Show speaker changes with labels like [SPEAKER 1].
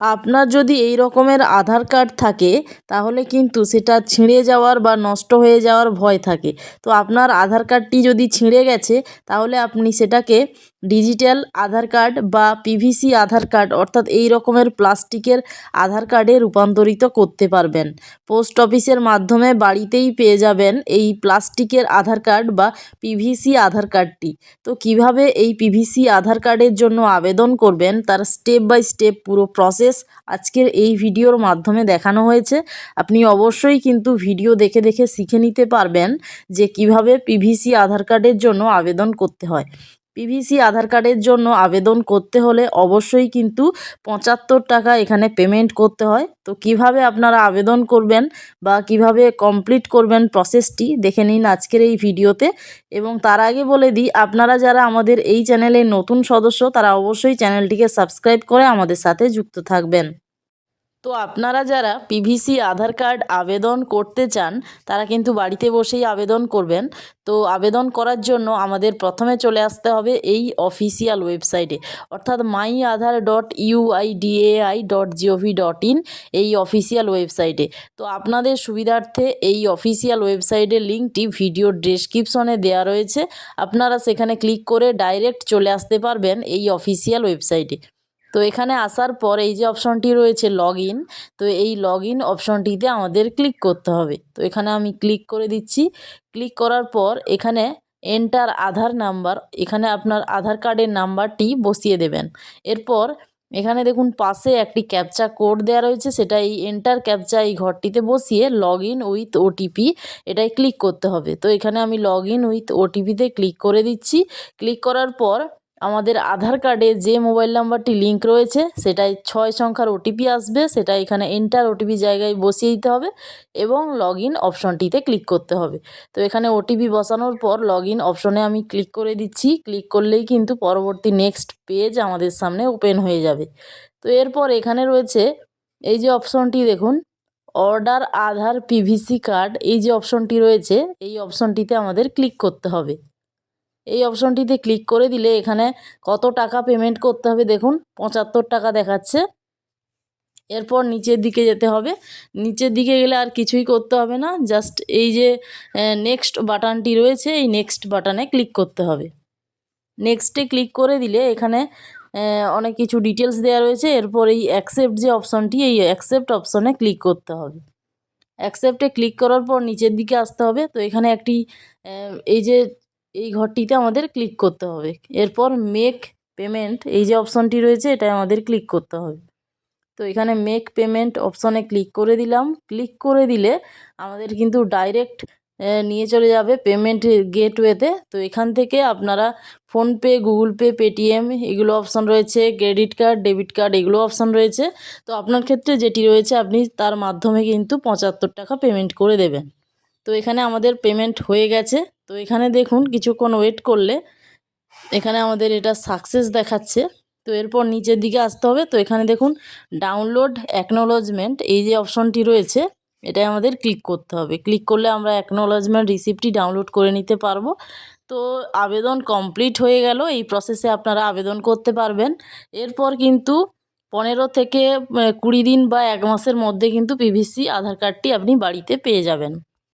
[SPEAKER 1] আপনার যদি এই রকমের আধার কার্ড থাকে, তাহলে কিন্তু সেটা ছিঁড়ে যাওয়ার বা নষ্ট হয়ে যাওয়ার ভয় থাকে। তো আপনার আধার কার্ডটি যদি ছিঁড়ে গেছে, তাহলে আপনি সেটাকে ডিজিটাল আধার কার্ড বা পিভিসি আধার কার্ড, অর্থাৎ এই রকমের প্লাস্টিকের আধার কার্ডে রূপান্তরিত করতে পারবেন। পোস্ট অফিসের মাধ্যমে বাড়িতেই পেয়ে যাবেন এই প্লাস্টিকের আধার কার্ড বা পিভিসি আধার কার্ডটি। তো কীভাবে এই পিভিসি আধার কার্ডের জন্য আবেদন করবেন, তার স্টেপ বাই স্টেপ পুরো প্রসেস আজকের এই ভিডিওর মাধ্যমে দেখানো হয়েছে। আপনি অবশ্যই কিন্তু ভিডিও দেখে দেখে শিখে নিতে পারবেন যে কীভাবে পিভিসি আধার কার্ডের জন্য আবেদন করতে হয়। পিভিসি আধার কার্ডের জন্য আবেদন করতে হলে অবশ্যই কিন্তু পঁচাত্তর টাকা এখানে পেমেন্ট করতে হয়। তো কীভাবে আপনারা আবেদন করবেন বা কীভাবে কমপ্লিট করবেন প্রসেসটি দেখে নিন আজকের এই ভিডিওতে। এবং তার আগে বলে দিই, আপনারা যারা আমাদের এই চ্যানেলে নতুন সদস্য, তারা অবশ্যই চ্যানেলটিকে সাবস্ক্রাইব করে আমাদের সাথে যুক্ত থাকবেন। তো আপনারা যারা পিভিসি আধার কার্ড আবেদন করতে চান, তারা কিন্তু বাড়িতে বসেই আবেদন করবেন। তো আবেদন করার জন্য আমাদের প্রথমে চলে আসতে হবে এই অফিসিয়াল ওয়েবসাইটে অর্থাৎ my Aadhaar dot UIDAI dot GOV dot in এই অফিসিয়াল ওয়েবসাইটে তো আপনাদের সুবিধার্থে এই অফিসিয়াল ওয়েবসাইটের লিঙ্কটি ভিডিওর ডেসক্রিপশনে দেওয়া রয়েছে। আপনারা সেখানে ক্লিক করে ডাইরেক্ট চলে আসতে পারবেন এই অফিসিয়াল ওয়েবসাইটে তো এখানে আসার পর এই যে অপশনটি রয়েছে লগ ইন তো এই লগ ইন অপশনটিতে আমাদের ক্লিক করতে হবে। তো এখানে আমি ক্লিক করে দিচ্ছি। ক্লিক করার পর এখানে এন্টার আধার নাম্বার এখানে আপনার আধার কার্ডের নাম্বারটি বসিয়ে দেবেন। এরপর এখানে দেখুন পাশে একটি ক্যাপচা কোড দেওয়া রয়েছে, সেটা এই এন্টার ক্যাপচা এই ঘরটিতে বসিয়ে লগ ইন উইথ ওটিপি এটাই ক্লিক করতে হবে। তো এখানে আমি লগ ইন উইথ ওটিপিতে ক্লিক করে দিচ্ছি। ক্লিক করার পর আমাদের আধার কার্ডে যে মোবাইল নাম্বারটি লিঙ্ক রয়েছে সেটাই ছয় সংখ্যার ওটিপি আসবে, সেটা এখানে এন্টার ওটিপি জায়গায় বসিয়ে দিতে হবে এবং লগ ইন অপশনটিতে ক্লিক করতে হবে। তো এখানে ওটিপি বসানোর পর লগ ইন অপশনে আমি ক্লিক করে দিচ্ছি। ক্লিক করলেই কিন্তু পরবর্তী নেক্সট পেজ আমাদের সামনে ওপেন হয়ে যাবে। তো এরপর এখানে রয়েছে, এই যে অপশনটি দেখুন অর্ডার আধার পিভিসি কার্ড এই যে অপশনটি রয়েছে, এই অপশনটিতে আমাদের ক্লিক করতে হবে। এই অপশনটিতে ক্লিক করে দিলে এখানে কত টাকা পেমেন্ট করতে হবে দেখুন, পঁচাত্তর টাকা দেখাচ্ছে। এরপর নিচের দিকে যেতে হবে। নিচের দিকে গেলে আর কিছুই করতে হবে না জাস্ট এই যে নেক্সট বাটনটি রয়েছে, এই নেক্সট বাটনে ক্লিক করতে হবে। নেক্সটে ক্লিক করে দিলে এখানে অনেক কিছু ডিটেলস দেওয়া রয়েছে। এরপর এই অ্যাকসেপ্ট যে অপশনটি এই অ্যাকসেপ্ট অপশনে ক্লিক করতে হবে। অ্যাকসেপ্টে ক্লিক করার পর নিচের দিকে আসতে হবে। তো এখানে একটি এই যে এই ঘরটিতে আমাদের ক্লিক করতে হবে। এরপর মেক পেমেন্ট এই যে অপশনটি রয়েছে এটা আমাদের ক্লিক করতে হবে। তো এখানে মেক পেমেন্ট অপশনে ক্লিক করে দিলাম। ক্লিক করে দিলে আমাদের কিন্তু ডাইরেক্ট নিয়ে চলে যাবে পেমেন্ট গেটওয়েতে তো। এখান থেকে আপনারা ফোনপে গুগল পে পেটিএম এগুলো অপশান রয়েছে। ক্রেডিট কার্ড ডেবিট কার্ড এগুলো অপশান রয়েছে। তো আপনার ক্ষেত্রে যেটি রয়েছে, আপনি তার মাধ্যমে কিন্তু পঁচাত্তর টাকা পেমেন্ট করে দেবেন। তো এখানে আমাদের পেমেন্ট হয়ে গেছে। তো এখানে দেখুন কিছুক্ষণ ওয়েট করলে এখানে আমাদের এটা সাকসেস দেখাচ্ছে। তো এরপর নিচের দিকে আসতে হবে। তো এখানে দেখুন ডাউনলোড অ্যাকনোলজমেন্ট এই যে অপশনটি রয়েছে, এটাই আমাদের ক্লিক করতে হবে। ক্লিক করলে আমরা অ্যাকনোলজমেন্ট রিসিপ্টটি ডাউনলোড করে নিতে পারব। তো আবেদন কমপ্লিট হয়ে গেল। এই প্রসেসে আপনারা আবেদন করতে পারবেন। এরপর কিন্তু পনেরো থেকে কুড়ি দিন বা এক মাসের মধ্যে কিন্তু পিভিসি আধার কার্ডটি আপনি বাড়িতে পেয়ে যাবেন।